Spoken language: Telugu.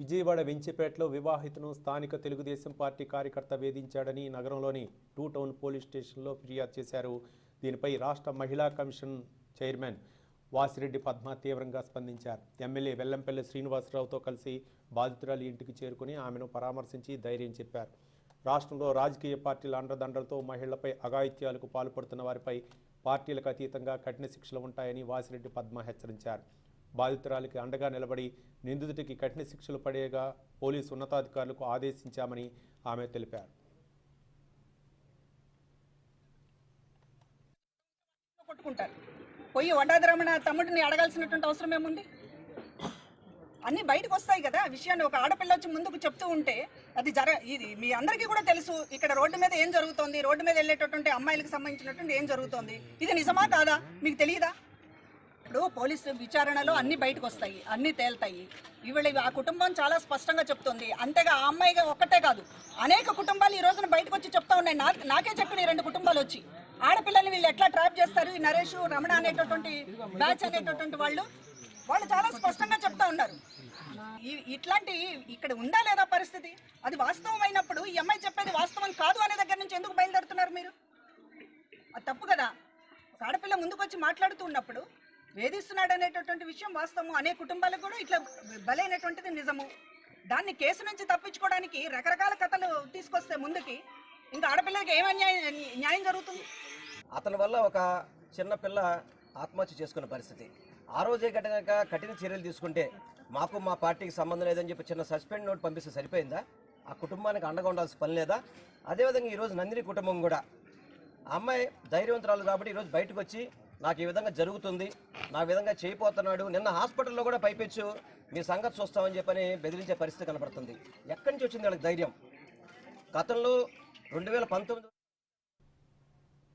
విజయవాడ వెంచిపేటలో వివాహితను స్థానిక తెలుగుదేశం పార్టీ కార్యకర్త వేధించాడని నగరంలోని టూ టౌన్ పోలీస్ స్టేషన్లో ఫిర్యాదు చేశారు. దీనిపై రాష్ట్ర మహిళా కమిషన్ చైర్మన్ వాసిరెడ్డి పద్మ తీవ్రంగా స్పందించారు. ఎమ్మెల్యే వెల్లంపల్లి శ్రీనివాసరావుతో కలిసి బాధితురాలి ఇంటికి చేరుకుని ఆమెను పరామర్శించి ధైర్యం చెప్పారు. రాష్ట్రంలో రాజకీయ పార్టీల అండదండలతో మహిళలపై అఘాయిత్యాలకు పాల్పడుతున్న వారిపై పార్టీలకు అతీతంగా కఠిన శిక్షలు ఉంటాయని వాసిరెడ్డి పద్మ హెచ్చరించారు. బాధితురాలికి అండగా నిలబడి నిందితుడికి కఠిన శిక్షలు పడేగా పోలీసు ఉన్నతాధికారులకు ఆదేశించామని ఆమె తెలిపారు. పట్టుకుంటారు పోయి వడ్డాదిరమణ తమ్ముడిని అడగాల్సినటువంటి అవసరం ఏముంది? అన్నీ బయటకు వస్తాయి కదా. విషయాన్ని ఒక ఆడపిల్ల వచ్చి ముందుకు చెప్తూ ఉంటే అది జర ఇది మీ అందరికీ కూడా తెలుసు. ఇక్కడ రోడ్డు మీద ఏం జరుగుతోంది? రోడ్డు మీద వెళ్ళేటటువంటి అమ్మాయిలకు సంబంధించినటువంటి ఏం జరుగుతోంది? ఇది నిజమా కాదా? మీకు తెలియదా? ఇప్పుడు పోలీసు విచారణలో అన్ని బయటకు వస్తాయి అన్ని తేల్తాయి. ఇవాళ ఇవి ఆ కుటుంబం చాలా స్పష్టంగా చెప్తుంది. అంతేగా ఆ అమ్మాయిగా ఒక్కటే కాదు అనేక కుటుంబాలు ఈ రోజున బయటకు వచ్చి చెప్తా ఉన్నాయి. నా నాకే చెప్పిన రెండు కుటుంబాలు వచ్చి. ఆడపిల్లల్ని వీళ్ళు ఎట్లా ట్రాప్ చేస్తారు? ఈ నరేష్ రమణ అనేటటువంటి బ్యాచ్ అనేటటువంటి వాళ్ళు వాళ్ళు చాలా స్పష్టంగా చెప్తా ఉన్నారు. ఇట్లాంటి ఇక్కడ ఉందా లేదా పరిస్థితి? అది వాస్తవం అయినప్పుడు ఈ అమ్మాయి చెప్పేది వాస్తవం కాదు అనే దగ్గర నుంచి ఎందుకు బయలుదేరుతున్నారు మీరు? అది తప్పు కదా. ఆడపిల్ల ముందుకు వచ్చి మాట్లాడుతూ ఉన్నప్పుడు వేధిస్తున్నాడు అనేటటువంటి విషయం వాస్తవము. అనే కుటుంబాలకు కూడా ఇట్లా బలైనటువంటిది నిజము. దాన్ని కేసు నుంచి తప్పించుకోవడానికి రకరకాల కథలు తీసుకొస్తే ముందుకి ఇంకా ఆడపిల్లలకి ఏం న్యాయం జరుగుతుంది? అతని వల్ల ఒక చిన్న పిల్ల ఆత్మహత్య చేసుకున్న పరిస్థితి. ఆ రోజే కనుక కఠిన చర్యలు తీసుకుంటే మాకు మా పార్టీకి సంబంధం లేదని చెప్పి చిన్న సస్పెండ్ నోట్ పంపిస్తే సరిపోయిందా? ఆ కుటుంబానికి అండగా ఉండాల్సిన పని లేదా? అదేవిధంగా ఈరోజు నందిని కుటుంబం కూడా. ఆ అమ్మాయి ధైర్యవంతురాలు కాబట్టి ఈరోజు బయటకు వచ్చి నాకు ఈ విధంగా జరుగుతుంది నా విధంగా చేయిపోతున్నాడు నిన్న హాస్పిటల్లో కూడా పైపెచ్చు మీ సంగతి చూస్తామని చెప్పని బెదిరించే పరిస్థితి కనపడుతుంది. ఎక్కడి నుంచి వచ్చింది వాళ్ళకి ధైర్యం? గతంలో రెండు వేల పంతొమ్మిది